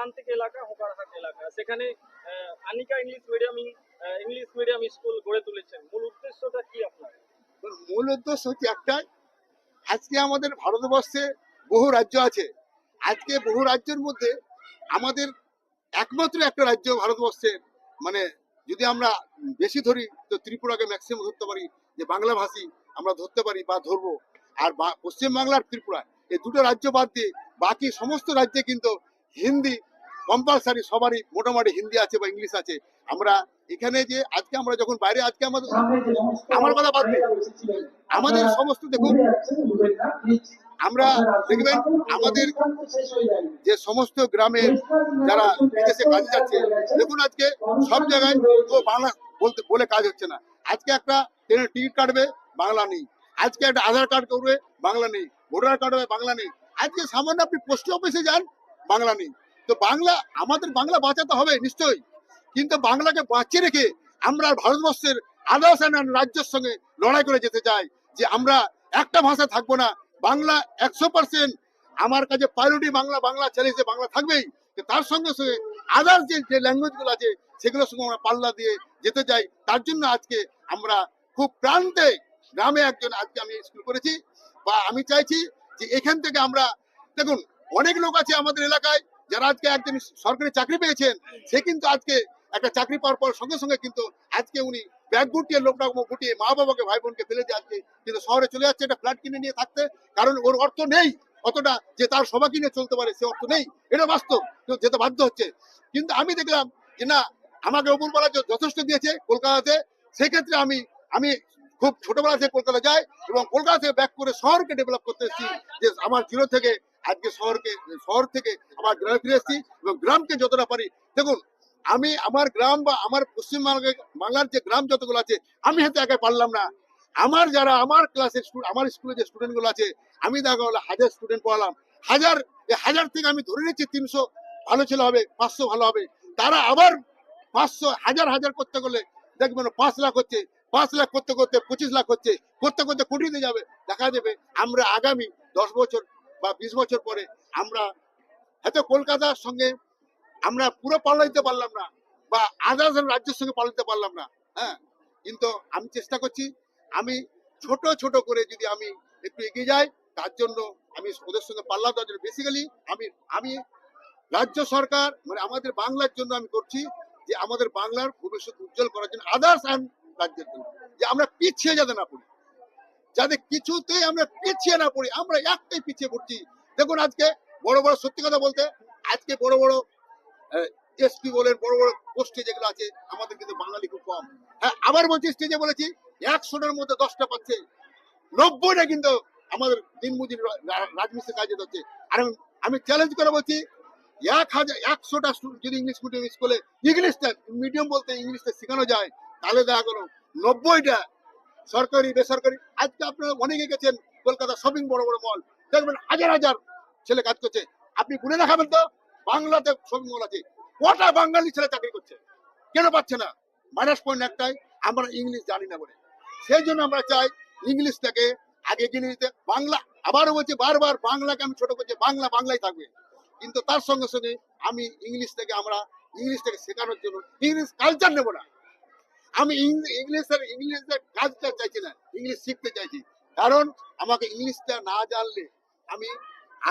প্রান্তিক এলাকা হোকারহাট এলাকা। সেখানে Anika English medium English medium school গড়ে তুলেছেন। মূল উদ্দেশ্যটা কি আপনার? মূল উদ্দেশ্য হচ্ছে একটাই, আজকে আমাদের ভারতবর্ষে বহু রাজ্য আছে। আজকে বহু রাজ্যের মধ্যে আমাদের একমাত্র একটা রাজ্য ভারতবর্ষের মানে যদি আমরা বেশি ধরি, তো ত্রিপুরাকে ম্যাক্সিমাম ধরতে পারি, যে বাংলা ভাষী আমরা ধরতে পারি বা ধরবো। আর পশ্চিমবাংলার ত্রিপুরা, এই দুটো রাজ্য বাদ দিয়ে বাকি সমস্ত রাজ্যে কিন্তু হিন্দি কম্পালসারি সবারই, মোটামুটি হিন্দি আছে বা ইংলিশ আছে। আমরা এখানে যে আজকে আমরা যখন বাইরে, আজকে আমাদের আমার কথা বাদ আমাদের সমস্ত দেখুন, আমরা দেখবেন, আমাদের যে সমস্ত গ্রামে যারা বিদেশে কাজে যাচ্ছে, দেখুন আজকে সব জায়গায় তো বাংলা বলতে বলে কাজ হচ্ছে না। আজকে একটা ট্রেনের টিকিট কাটবে, বাংলা নেই। আজকে একটা আধার কার্ড করবে, বাংলা নেই। ভোটার কার্ড হবে, বাংলা নেই। আজকে সামান্য আপনি পোস্ট অফিসে যান, বাংলা নেই। তো বাংলা, আমাদের বাংলা বাঁচাতে হবে নিশ্চয়ই। কিন্তু বাংলাকে বাঁচিয়ে রেখে আমরা ভারতবর্ষের আদার্স রাজ্যের সঙ্গে লড়াই করে যেতে চাই, যে আমরা একটা ভাষা থাকব না। বাংলা একশো পার্সেন্ট আমার কাছে প্রায়োরিটি বাংলা বাংলা চ্যালেঞ্জে বাংলা থাকবেই। তার সঙ্গে সঙ্গে আদার্স যে যে ল্যাঙ্গুয়েজগুলো আছে, সেগুলোর সঙ্গে আমরা পাল্লা দিয়ে যেতে চাই। তার জন্য আজকে আমরা খুব প্রান্তে গ্রামে একজন আজকে আমি স্কুল করেছি। বা আমি চাইছি যে এখান থেকে আমরা, দেখুন, অনেক লোক আছে আমাদের এলাকায় যারা আজকে একজন সরকারি চাকরি পেয়েছেন, সে কিন্তু আজকে একটা চাকরি পাওয়ার পর সঙ্গে সঙ্গে কিন্তু আজকে উনি ব্যাগ গুটিয়ে লোকটা গুটিয়ে মা বাবাকে, ভাই বোনকে ফেলে দিয়ে আজকে কিন্তু শহরে চলে যাচ্ছে। একটা ফ্ল্যাট কিনে নিয়ে থাকতে, কারণ ওর অর্থ নেই অতটা যে তার সবাই কিনে চলতে পারে, সে অর্থ নেই। এটা বাস্তব যেতে বাধ্য হচ্ছে। কিন্তু আমি দেখলাম যে না, আমাকে ওপরবেলা যে যথেষ্ট দিয়েছে কলকাতাতে। সেক্ষেত্রে আমি আমি খুব ছোটবেলা থেকে কলকাতা যাই এবং কলকাতা থেকে ব্যাক করে শহরকে ডেভেলপ করতে এসেছি যে আমার জিরো থেকে আজকে শহরকে, শহর থেকে আবার গ্রামে ফিরে এসেছি এবং গ্রামকে যতটা পারি, দেখুন, আমি আমার গ্রাম বা আমার পশ্চিমবঙ্গে বাংলার যে গ্রাম যতগুলো আছে, আমি হয়তো একা পারলাম না। আমার যারা, আমার ক্লাসের আমার স্কুলে যে স্টুডেন্টগুলো আছে, আমি দেখা হলো হাজার স্টুডেন্ট পড়ালাম। হাজার হাজার থেকে আমি ধরে নিচ্ছি তিনশো ভালো ছেলে হবে, পাঁচশো ভালো হবে। তারা আবার পাঁচশো, হাজার হাজার করতে করলে, দেখবেন পাঁচ লাখ হচ্ছে, পাঁচ লাখ করতে করতে পঁচিশ লাখ হচ্ছে, করতে করতে কোটিতে যাবে, দেখা যাবে। আমরা আগামী দশ বছর বা বিশ বছর পরে আমরা হয়তো কলকাতার সঙ্গে আমরা পুরো পাল্লা দিতে পারলাম না বা আদার্স রাজ্যের সঙ্গে পাল্লা দিতে পারলাম না হ্যাঁ? কিন্তু আমি চেষ্টা করছি, আমি ছোট ছোট করে যদি আমি একটু এগিয়ে যাই, তার জন্য আমি ওদের সঙ্গে পাল্লা দেওয়ার জন্য বেসিক্যালি আমি আমি রাজ্য সরকার মানে আমাদের বাংলার জন্য আমি করছি যে আমাদের বাংলার ভবিষ্যৎ উজ্জ্বল করার জন্য আদার্স অ্যান্ড রাজ্যের জন্য, যে আমরা পিছিয়ে যাতে না পড়ি। যাতে কিছুতেই আমরা পিছিয়ে না পড়ি, আমরা একটাই পিছিয়ে পড়ছি। দেখুন আজকে বড় বড় সত্যি কথা বলতে, আজকে বড় বড় এসপি বলেন, বড় বড় পোস্টে যেগুলো আছে, আমাদের কিন্তু বাঙালি খুব কম। হ্যাঁ আবার বলছি স্টেজে বলেছি, একশোটার মধ্যে দশটা পাচ্ছে। নব্বইটা কিন্তু আমাদের দিনমজুরি রাজমিস্ত্রি কাজে হচ্ছে আর আমি- চ্যালেঞ্জ করে বলছি, এক হাজার, একশোটা যদি ইংলিশ মিডিয়াম স্কুলে, ইংলিশটা মিডিয়াম বলতে ইংলিশটা শেখানো যায়, তাহলে দেখা গেলো, নব্বইটা সরকারি, বেসরকারি। আজকে আপনারা অনেকে গেছেন কলকাতা শপিং বড় বড় মল দেখবেন হাজার হাজার ছেলে কাজ করছে। আপনি গুনে দেখাবেন তো? বাংলাতে শপিং মল আছে। কটা বাঙালি ছেলে চাকরি করছে? কেন পাচ্ছে না? মাইনাস পয়েন্ট একটাই, আমরা ইংলিশ জানি না বলে। সেই জন্য আমরা চাই ইংলিশ ইংলিশটাকে আগে নিয়ে যেতে বাংলা, আবারও বলছি, বারবার বাংলাকে আমি ছোট করছি, বাংলা, বাংলাই থাকবে। কিন্তু তার সঙ্গে সঙ্গে আমি ইংলিশ থেকে আমরা ইংলিশটাকে শেখানোর জন্য ইংলিশ কালচার নেব না। আমি ইংলিশের ইংলিশের কাজটা চাইছি না, ইংলিশ শিখতে চাইছি। কারণ আমাকে ইংলিশটা না জানলে আমি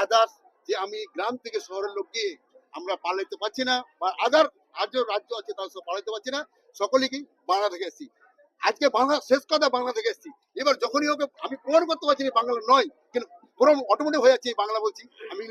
আদার্স যে আমি গ্রাম থেকে শহরের লোককে আমরা পালাইতে পারছি না, বা আদার রাজ্য রাজ্য আছে তার সব পালাইতে পারছি না সকলেই বাংলা থেকে এসেছি। আজকে বাংলা শেষ কথা বাংলা থেকে এসেছি। এবার যখনই ওকে আমি প্রমাণ করতে পারছি বাংলা নয়, কিন্তু পুরো অটোমেটিক হয়ে যাচ্ছে বাংলা বলছি, আমি